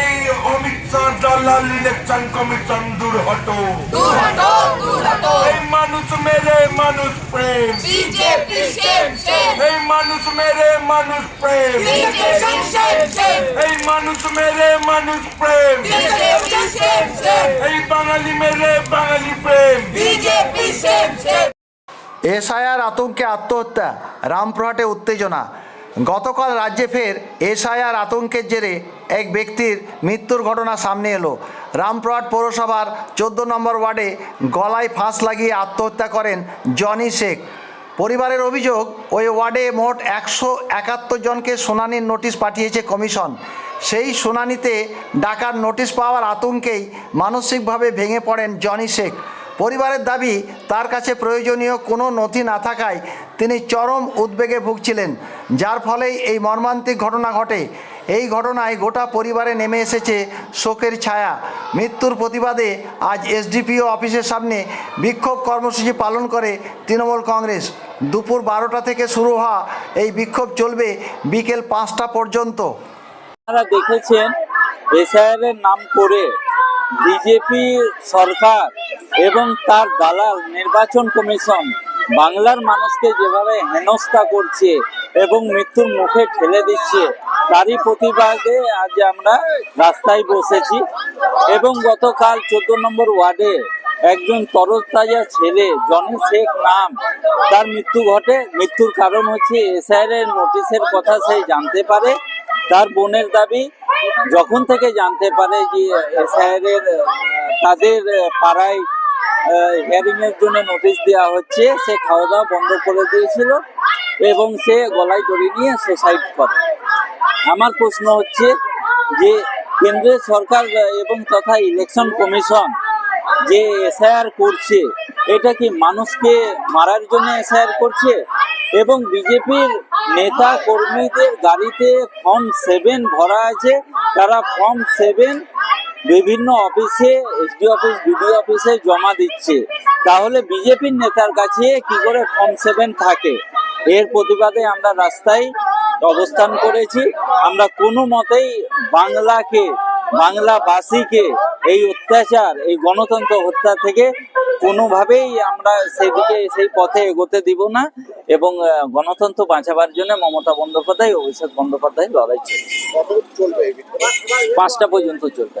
এই অমিত শাহ দালাল election commission দূর হটো দূর হটো দূর হটো এই মানুষ মেরে মানুষ প্রেম। এই মানুষ মেরে মানুষ প্রেম। BJP same same. এই মানুষ মেরে মানুষ প্রেম। BJP same same. এই বাঙালি মেরে বাঙালি প্রেম। BJP same same. এসআইআর আতঙ্কে আত্মহত্যা রামপুরহাটে উত্তেজনা। গতকাল রাজ্যে ফের এসআইআর আতঙ্কের জেরে এক ব্যক্তির মৃত্যুর ঘটনা সামনে এলো। রামপুরহাট পৌরসভার চোদ্দ নম্বর ওয়ার্ডে গলায় ফাঁস লাগিয়ে আত্মহত্যা করেন জনি শেখ। পরিবারের অভিযোগ, ওই ওয়ার্ডে মোট একশো একাত্তর জনকে শুনানির নোটিশ পাঠিয়েছে কমিশন। সেই শুনানিতে ডাকার নোটিশ পাওয়ার আতঙ্কেই মানসিকভাবে ভেঙে পড়েন জনি শেখ। পরিবারের দাবি, তার কাছে প্রয়োজনীয় কোনো নথি না থাকায় তিনি চরম উদ্বেগে ভুগছিলেন, যার ফলেই এই মর্মান্তিক ঘটনা ঘটে। এই ঘটনায় গোটা পরিবারে নেমে এসেছে শোকের ছায়া। মৃত্যুর প্রতিবাদে আজ এসডিপিও অফিসের সামনে বিক্ষোভ কর্মসূচি পালন করে তৃণমূল কংগ্রেস। দুপুর বারোটা থেকে শুরু হওয়া এই বিক্ষোভ চলবে বিকেল পাঁচটা পর্যন্ত। দেখেছেন, এসআইআরের নাম করে বিজেপি সরকার এবং তার দালাল নির্বাচন কমিশন বাংলার মানুষকে যেভাবে হেনস্থা করছে এবং মৃত্যুর মুখে ঠেলে দিচ্ছে, তারই প্রতিবাদে আজ আমরা রাস্তায় বসেছি এবং গতকাল চোদ্দ নম্বর ওয়ার্ডে একজন তরতাজা ছেলে, জনি শেখ নাম, তার মৃত্যু ঘটে। মৃত্যুর কারণ হচ্ছে এসআইআর এর নোটিশের কথা সে জানতে পারে। তার বোনের দাবি, যখন থেকে জানতে পারে যে এসআইআর এর তাদের পাড়ায় হিয়ারিং এর জন্য নোটিশ দেওয়া হচ্ছে, সে খাওয়া দাওয়া বন্ধ করে দিয়েছিল এবং সে গলায় দড়ি নিয়ে সুসাইড করে। আমার প্রশ্ন হচ্ছে যে কেন্দ্রীয় সরকার এবং তথা ইলেকশন কমিশন যে এসআইআর করছে, এটা কি মানুষকে মারার জন্য এসআইআর করছে? এবং বিজেপির নেতা কর্মীদের গাড়িতে ফর্ম সেভেন ভরা আছে, তারা ফর্ম সেভেন বিভিন্ন অফিসে এসডি অফিস বিডি অফিসে জমা দিচ্ছে। তাহলে বিজেপির নেতার কাছে কি করে ফর্ম সেভেন থাকে? এর প্রতিবাদে আমরা রাস্তায় অবস্থান করেছি। আমরা কোনো মতেই বাংলাকে বাংলাবাসীকে এই অত্যাচার এই গণতন্ত্র হত্যা থেকে কোনোভাবেই আমরা সেদিকে সেই পথে এগোতে দিব না এবং গণতন্ত্র বাঁচাবার জন্য মমতা বন্দ্যোপাধ্যায় অভিষেক বন্দ্যোপাধ্যায় লড়াই চলছে। পাঁচটা পর্যন্ত চলবে।